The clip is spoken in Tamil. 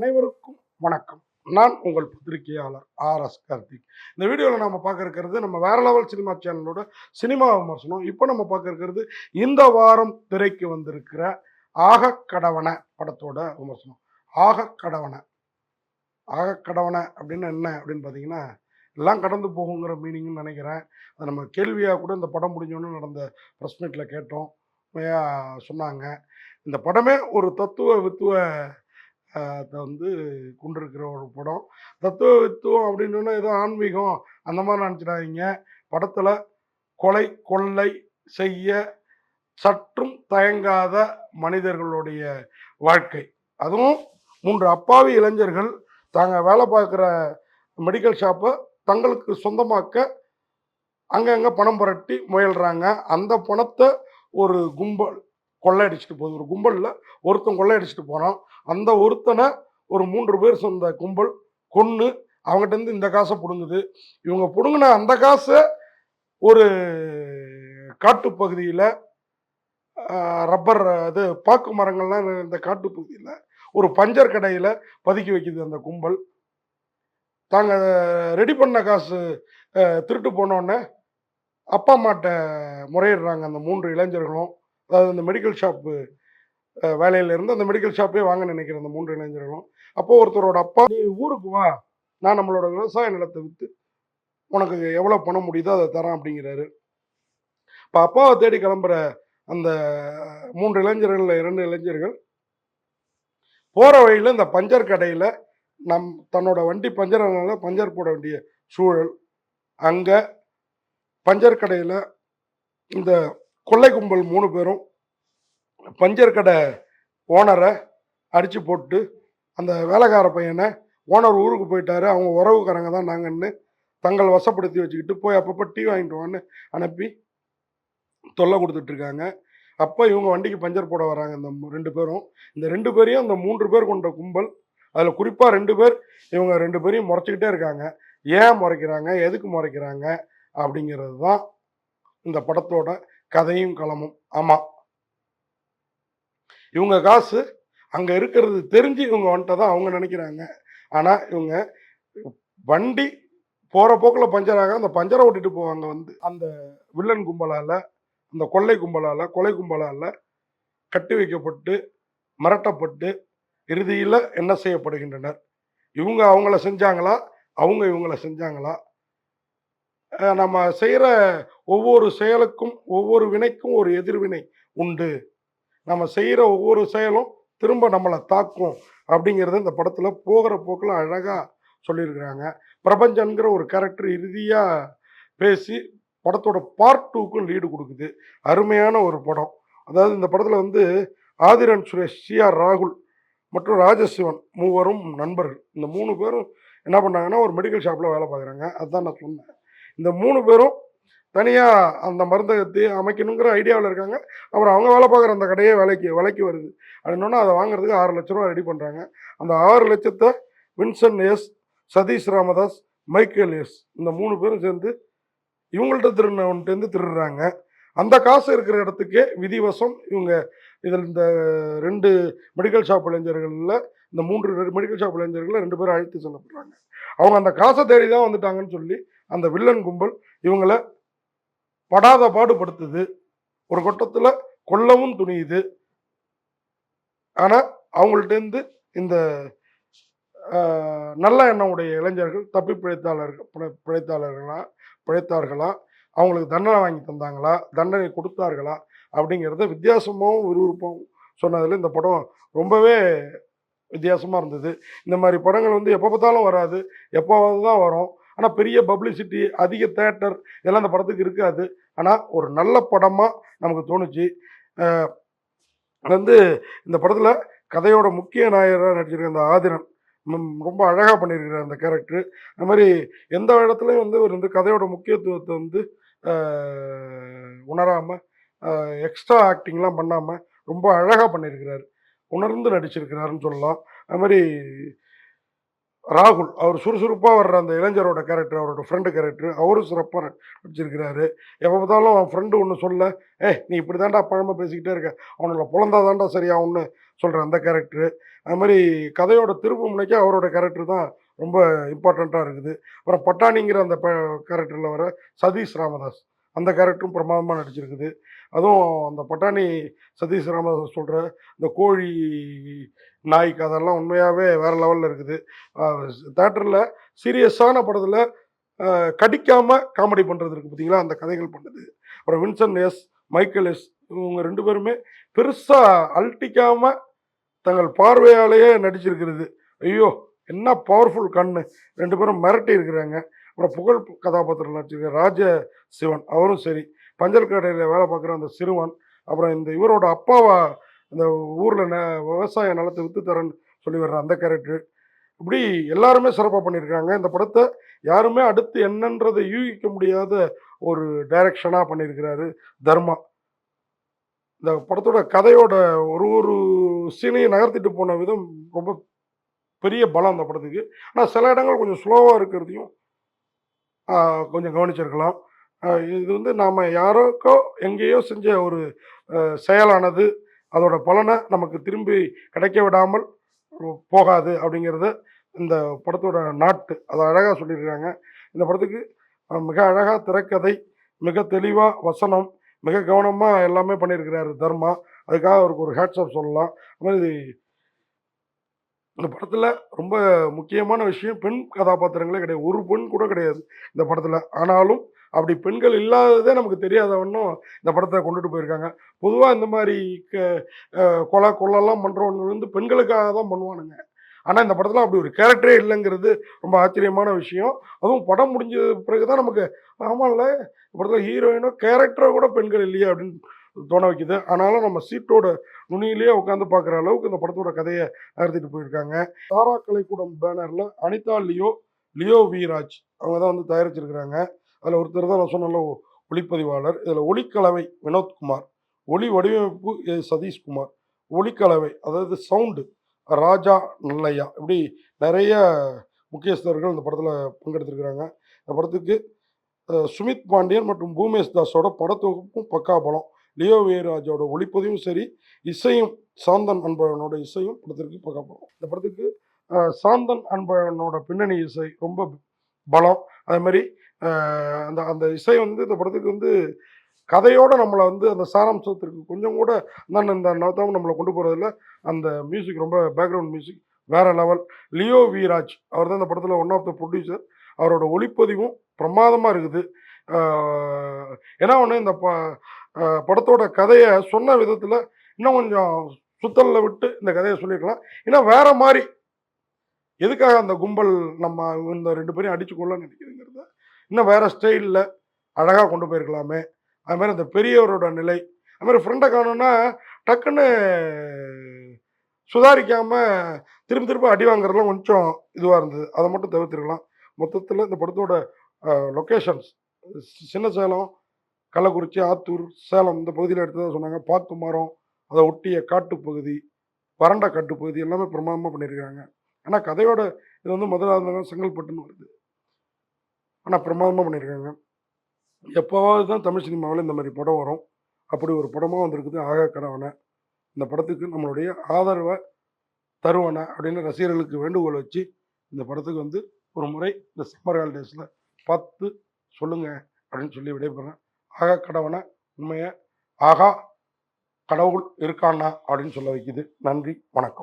அனைவருக்கும் வணக்கம். நான் உங்கள் பத்திரிகையாளர் ஆர் எஸ் கார்த்திக். இந்த வீடியோவில் நம்ம பார்க்க இருக்கிறது நம்ம வேற லெவல் சினிமா சேனலோட சினிமா விமர்சனம். இப்போ நம்ம பார்க்க இருக்கிறது இந்த வாரம் திரைக்கு வந்திருக்கிற ஆக கடவன படத்தோட விமர்சனம். ஆக கடவன ஆக கடவன அப்படின்னு என்ன அப்படின்னு பார்த்தீங்கன்னா எல்லாம் கடந்து போகுங்கிற மீனிங்னு நினைக்கிறேன். அது நம்ம கேள்வியாக கூட இந்த படம் முடிஞ்சோன்னு நடந்த ப்ரெஸ் மீட்டில் கேட்டோம். சொன்னாங்க. இந்த படமே ஒரு தத்துவ வித்துவ அதை வந்து கொண்டிருக்கிற ஒரு படம். தத்துவ வித்துவம் அப்படின்னு ஏதோ ஆன்மீகம் அந்த மாதிரி நினச்சிடாதீங்க. படத்தில் கொலை கொள்ளை செய்ய சற்றும் தயங்காத மனிதர்களுடைய வாழ்க்கை. அதுவும் மூன்று அப்பாவி இளைஞர்கள் தாங்கள் வேலை பார்க்குற மெடிக்கல் ஷாப்பை தங்களுக்கு சொந்தமாக்க அங்கங்கே பணம் புரட்டி முயல்கிறாங்க அந்த பணத்தை ஒரு கும்பல் கொள்ளையடிச்சிட்டு போகுது. ஒரு கும்பலில் ஒருத்தன் கொள்ளையடிச்சிட்டு போகிறான் அந்த ஒருத்தனை ஒரு மூன்று பேர் சொந்த கும்பல் கொன்று அவங்ககிட்ட இருந்து இந்த காசை பிடுங்குது. இவங்க பிடுங்கின அந்த காசை ஒரு காட்டுப்பகுதியில் ரப்பர் இது பாக்கு மரங்கள்லாம் இந்த காட்டுப்பகுதியில் ஒரு பஞ்சர் கடையில் பதுக்கி வைக்குது அந்த கும்பல். தாங்க ரெடி பண்ண காசு திருட்டு போனோடனே அப்பா அம்மாட்ட முறையிடுறாங்க அந்த மூன்று இளைஞர்களும். அதாவது இந்த மெடிக்கல் ஷாப்பு வேலையில் இருந்து அந்த மெடிக்கல் ஷாப்பே வாங்க நினைக்கிறேன் அந்த மூன்று இளைஞர்களும். அப்போது ஒருத்தரோட அப்பா நீ ஊருக்கு வா. நான் நம்மளோட விவசாய நிலத்தை விற்று உனக்கு எவ்வளோ பணம் முடியுதோ அதை தரேன் அப்படிங்கிறாரு. இப்போ அப்பாவை தேடி கிளம்புற அந்த மூன்று இளைஞர்களில் இரண்டு இளைஞர்கள் போகிற வழியில் இந்த பஞ்சர் கடையில் நம் தன்னோட வண்டி பஞ்சர் பஞ்சர் போட வேண்டிய சூழல். அங்கே பஞ்சர் கடையில் இந்த கொள்ளை கும்பல் மூணு பேரும் பஞ்சர் கடை ஓனரை அடித்து போட்டு அந்த வேலைக்கார பையனை ஓனர் ஊருக்கு போயிட்டாரு. அவங்க உறவுக்காரங்க தான் நாங்கன்னு தங்கள் வசப்படுத்தி வச்சுக்கிட்டு போய் அப்பப்போ டீ வாங்கிட்டு வான்னு அனுப்பி தொல்லை கொடுத்துட்ருக்காங்க அப்போ இவங்க வண்டிக்கு பஞ்சர் போட வராங்க இந்த ரெண்டு பேரும். இந்த ரெண்டு பேரையும் அந்த மூன்று பேர் கொண்ட கும்பல் அதில் குறிப்பாக ரெண்டு பேர் இவங்க ரெண்டு பேரையும் முறைச்சிக்கிட்டே இருக்காங்க. ஏன் முறைக்கிறாங்க? எதுக்கு முறைக்கிறாங்க? அப்படிங்கிறது தான் இந்த படத்தோட கதையும் களமும். ஆமாம் இவங்க காசு அங்கே இருக்கிறது தெரிஞ்சு இவங்க வந்துட்டு தான் அவங்க நினைக்கிறாங்க. ஆனால் இவங்க வண்டி போகிற போக்கில் பஞ்சர் ஆக அந்த பஞ்சரை ஓட்டிட்டு போவாங்க வந்து. அந்த வில்லன் கும்பலால் அந்த கொள்ளை கும்பலால் கொலை கும்பலால் கட்டி வைக்கப்பட்டு மிரட்டப்பட்டு இறுதியில் என்ன செய்யப்படுகின்றனர்? இவங்க அவங்கள செஞ்சாங்களா? அவங்க இவங்கள செஞ்சாங்களா? நம்ம செய்கிற ஒவ்வொரு செயலுக்கும் ஒவ்வொரு வினைக்கும் ஒரு எதிர்வினை உண்டு. நம்ம செய்கிற ஒவ்வொரு செயலும் திரும்ப நம்மளை தாக்கும் அப்படிங்கிறது இந்த படத்தில் போகிற போக்கில் அழகாக சொல்லியிருக்கிறாங்க. பிரபஞ்சன்கிற ஒரு கேரக்டர் இறுதியாக பேசி படத்தோட பார்ட் டூக்கும் லீடு கொடுக்குது. அருமையான ஒரு படம். அதாவது இந்த படத்தில் வந்து ஆதிரன் சுரேஷ் சிஆர் ராகுல் மற்றும் ராஜசிவன் மூவரும் நண்பர்கள். இந்த மூணு பேரும் என்ன பண்ணாங்கன்னா ஒரு மெடிக்கல் ஷாப்பில் வேலை பார்க்குறாங்க. அதுதான் நான் சொன்னேன். இந்த மூணு பேரும் தனியாக அந்த மருந்தகத்தை அமைக்கணுங்கிற ஐடியாவில் இருக்காங்க. அப்புறம் அவங்க வேலை பார்க்குற அந்த கடையே விலைக்கு விலைக்கு வருது. அப்படின்னா அதை வாங்குறதுக்கு ஆறு லட்ச ரூபா ரெடி பண்ணுறாங்க அந்த ஆறு லட்சத்தை Vinson S Satish Ramadas Michael S இந்த மூணு பேரும் சேர்ந்து இவங்கள்ட்ட திருநவன்ட்டேருந்து திருடுறாங்க. அந்த காசு இருக்கிற இடத்துக்கே விதிவசம் இவங்க இதில் இந்த ரெண்டு மெடிக்கல் ஷாப் இளைஞர்களில் இந்த மூன்று மெடிக்கல் ஷாப் இளைஞர்களில் ரெண்டு பேரும் அழைத்து செல்லப்படுறாங்க. அவங்க அந்த காசை தேடி தான் வந்துட்டாங்கன்னு சொல்லி அந்த வில்லன் கும்பல் இவங்கள படாத பாடுபடுத்துது. ஒரு கட்டத்தில் கொல்லவும் துணியுது. ஆனால் அவங்கள்ட்டேருந்து இந்த நல்ல எண்ணம் உடைய இளைஞர்கள் தப்பி பிழைத்தாளர்கள் பிழை- பிழைத்தாளர்களா பிழைத்தார்களா? அவங்களுக்கு தண்டனை வாங்கி தந்தாங்களா? தண்டனை கொடுத்தார்களா? அப்படிங்கிறத வித்தியாசமாகவும் விறுவிறுப்பாகவும் சொன்னதில் இந்த படம் ரொம்பவே வித்தியாசமாக இருந்தது. இந்த மாதிரி படங்கள் வந்து எப்போ பார்த்தாலும் வராது. எப்போவாவது தான் வரும். ஆனால் பெரிய பப்ளிசிட்டி அதிக தேட்டர் இதெல்லாம் அந்த படத்துக்கு இருக்காது. ஆனால் ஒரு நல்ல படமாக நமக்கு தோணுச்சு. வந்து இந்த படத்தில் கதையோட முக்கிய நாயராக நடிச்சிருக்க அந்த ஆதிரன் ரொம்ப அழகாக பண்ணியிருக்கிறார் அந்த கேரக்டர் அது மாதிரி எந்த இடத்துலையும் வந்து ஒரு வந்து கதையோட முக்கியத்துவத்தை வந்து உணராமல் எக்ஸ்ட்ரா ஆக்டிங்லாம் பண்ணாமல் ரொம்ப அழகாக பண்ணியிருக்கிறார் உணர்ந்து நடிச்சிருக்கிறாருன்னு சொல்லலாம். அது மாதிரி ராகுல் அவர் சுறுசுறுப்பாக வர்ற அந்த இளைஞரோட கேரக்டர் அவரோட ஃப்ரெண்டு கேரக்டர் அவரும் சிறப்பாக நடிச்சிருக்கிறாரு. எப்போ பார்த்தாலும் அவன் ஃப்ரெண்டு ஒன்று சொல்ல ஏ நீ இப்படி தாண்டா பழமை பேசிக்கிட்டே இருக்க. அவனோட புலந்தா தாண்டா சரியாகும்னு சொல்கிற அந்த கேரக்டரு அது மாதிரி கதையோட திருப்பு முனைக்கு அவரோட கேரக்டர் தான் ரொம்ப இம்பார்ட்டண்ட்டாக இருக்குது. அப்புறம் பட்டாணிங்கிற அந்த கேரக்டரில் வர சதீஷ் ராமதாஸ். அந்த கேரக்டரும் பிரமாதமாக நடிச்சிருக்குது. அதுவும் அந்த பட்டாணி சதீஷ் ராமதாஸ் சொல்கிற இந்த கோழி நாய் அதெல்லாம் உண்மையாகவே வேறு லெவலில் இருக்குது. தேட்டரில் சீரியஸான படத்தில் கடிக்காமல் காமெடி பண்ணுறது இருக்குது பார்த்தீங்களா அந்த கதைகள் பண்ணுது அப்புறம் வின்சன் எஸ் மைக்கேல் எஸ் இவங்க ரெண்டு பேருமே பெருசாக அல்ட்டிக்காமல் தங்கள் பார்வையாலேயே நடிச்சிருக்கிறது. ஐயோ என்ன பவர்ஃபுல் கண்ணு. ரெண்டு பேரும் மிரட்டி இருக்கிறாங்க. அப்புறம் புகழ் கதாபாத்திரம் நடிச்சிருக்க ராஜ சிவன் அவரும் சரி. பஞ்சல் கடையில் வேலை பார்க்குற அந்த சிறுவன் அப்புறம் இந்த இவரோட அப்பாவா இந்த ஊரில் ந விவசாய நிலத்தை விற்று தரேன்னு சொல்லி வர்ற அந்த கேரக்டர் இப்படி எல்லாருமே சிறப்பாக பண்ணியிருக்காங்க. இந்த படத்தை யாருமே அடுத்து என்னன்றதை யூகிக்க முடியாத ஒரு டைரக்ஷனாக பண்ணியிருக்கிறாரு தர்மா. இந்த படத்தோட கதையோட ஒரு ஒரு சீனையும் நகர்த்திட்டு போன விதம் ரொம்ப பெரிய பலம் அந்த படத்துக்கு. ஆனால் சில இடங்கள் கொஞ்சம் ஸ்லோவாக இருக்கிறதையும் கொஞ்சம் கவனிச்சிருக்கலாம். இது வந்து நாம் யாரோக்கோ எங்கேயோ செஞ்ச ஒரு செயலானது அதோட பலனை நமக்கு திரும்பி கிடைக்க விடாமல் போகாது அப்படிங்கிறத இந்த படத்தோட நாட்டு. அதை அழகாக சொல்லியிருக்காங்க. இந்த படத்துக்கு மிக அழகாக திரைக்கதை மிக தெளிவாக வசனம் மிக கவனமாக எல்லாமே பண்ணியிருக்கிறாரு தர்மா. அதுக்காக அவருக்கு ஒரு ஹேட்ஸ்அப் சொல்லலாம். அது மாதிரி இந்த படத்தில் ரொம்ப முக்கியமான விஷயம் பெண் கதாபாத்திரங்களே கிடையாது. ஒரு பெண் கூட கிடையாது இந்த படத்தில். ஆனாலும் அப்படி பெண்கள் இல்லாததே நமக்கு தெரியாதவண்ணும் இந்த படத்தை கொண்டுட்டு போயிருக்காங்க. பொதுவாக இந்த மாதிரி க கொலை கொள்ளலாம் பண்ணுறவங்க வந்து பெண்களுக்காக தான் பண்ணுவானுங்க. ஆனால் இந்த படத்தில் அப்படி ஒரு கேரக்டரே இல்லைங்கிறது ரொம்ப ஆச்சரியமான விஷயம். அதுவும் படம் முடிஞ்ச பிறகு தான் நமக்கு ஆமாம்ல இந்த படத்தில் ஹீரோயினோ கேரக்டரோ கூட பெண்கள் இல்லையே அப்படின்னு தோண வைக்குது. ஆனாலும் நம்ம சீட்டோட நுனியிலேயே உட்காந்து பார்க்குற அளவுக்கு இந்த படத்தோட கதையை நகர்த்திட்டு போயிருக்காங்க. தாரா கலைக்கூடம் பேனரில் அனிதா லியோ லியோ வீராஜ் அவங்க தான் வந்து தயாரிச்சிருக்கிறாங்க. அதில் ஒருத்தர் தான் நான் சொன்னல ஒளிப்பதிவாளர். இதில் ஒளிக்கலவை வினோத்குமார் ஒளி வடிவமைப்பு ஏ. சதீஷ்குமார். ஒளிக்கலவை அதாவது சவுண்டு ராஜா நல்லையா இப்படி நிறைய முக்கியஸ்தர்கள் இந்த படத்தில் பங்கெடுத்திருக்கிறாங்க. இந்த படத்துக்கு சுமித் பாண்டியன் மற்றும் பூமேஷ் தாஸோட படத்தொகுப்பும் பக்கா பலம். லியோ வீராஜோட ஒளிப்பதிவும் சரி இசையும் சாந்தன் அன்பழகனோட இசையும் படத்திற்கு பக்கா இந்த படத்துக்கு சாந்தன் அன்பழகனோட பின்னணி இசை ரொம்ப பலம். அதே மாதிரி அந்த அந்த இசை வந்து இந்த படத்துக்கு வந்து கதையோட நம்மளை வந்து அந்த சாராம்சத்திற்கு கொஞ்சம் கூட நான் இந்த நவத்தாம நம்மளை கொண்டு போகிறதில்ல அந்த மியூசிக் ரொம்ப பேக்ரவுண்ட் மியூசிக் வேற லெவல் லியோ வீராஜ் அவர் தான் இந்த படத்தில் ஒன் ஆஃப் த ப்ரொடியூசர் அவரோட ஒளிப்பதிவும் பிரமாதமாக இருக்குது. ஏன்னா ஒன்று இந்த ப படத்தோட கதையை சொன்ன விதத்தில் இன்னும் கொஞ்சம் சுத்தலில் விட்டு இந்த கதையை சொல்லியிருக்கலாம் ஏன்னா வேற மாதிரி எதுக்காக அந்த கும்பல் நம்ம இந்த ரெண்டு பேரையும் அடிச்சு கொள்ள நினைக்குதுங்கிறத இன்னும் வேற ஸ்டைலில் அழகாக கொண்டு போயிருக்கலாமே. அதுமாதிரி அந்த பெரியவரோட நிலை. அதுமாதிரி ஃப்ரெண்டை காணும்னா டக்குன்னு சுதாரிக்காமல் திரும்ப திரும்ப அடி வாங்குறதுலாம் கொஞ்சம் இதுவாக இருந்தது. அதை மட்டும் தவிர்த்துருக்கலாம். மொத்தத்தில் இந்த படத்தோட லொக்கேஷன்ஸ் சின்ன சேலம் கள்ளக்குறிச்சி ஆத்தூர் சேலம் இந்த பகுதியில் எடுத்ததாக சொன்னாங்க. பாக்கு மரம் அதை ஒட்டிய காட்டுப்பகுதி வறண்ட காட்டுப்பகுதி எல்லாமே பிரமாதமாக பண்ணியிருக்காங்க ஆனால் கதையோட இது வந்து முதலாவது செங்கல்பட்டுன்னு வருது. ஆனால் பிரமாதமாக பண்ணியிருக்காங்க. எப்போவாவது தான் தமிழ் சினிமாவில் இந்த மாதிரி படம் வரும். அப்படி ஒரு படமாக வந்திருக்குது ஆகா கடவனை இந்த படத்துக்கு நம்மளுடைய ஆதரவை தருவனை அப்படின்னு ரசிகர்களுக்கு வேண்டுகோள் வச்சு இந்த படத்துக்கு வந்து ஒரு முறை இந்த சம்மர் ஹாலிடேஸில் பார்த்து சொல்லுங்கள் அப்படின்னு சொல்லி விடைபெறேன். ஆக கடவுனை உண்மையை ஆகா கடவுள் இருக்காண்ணா அப்படின்னு சொல்ல வைக்குது. நன்றி வணக்கம்.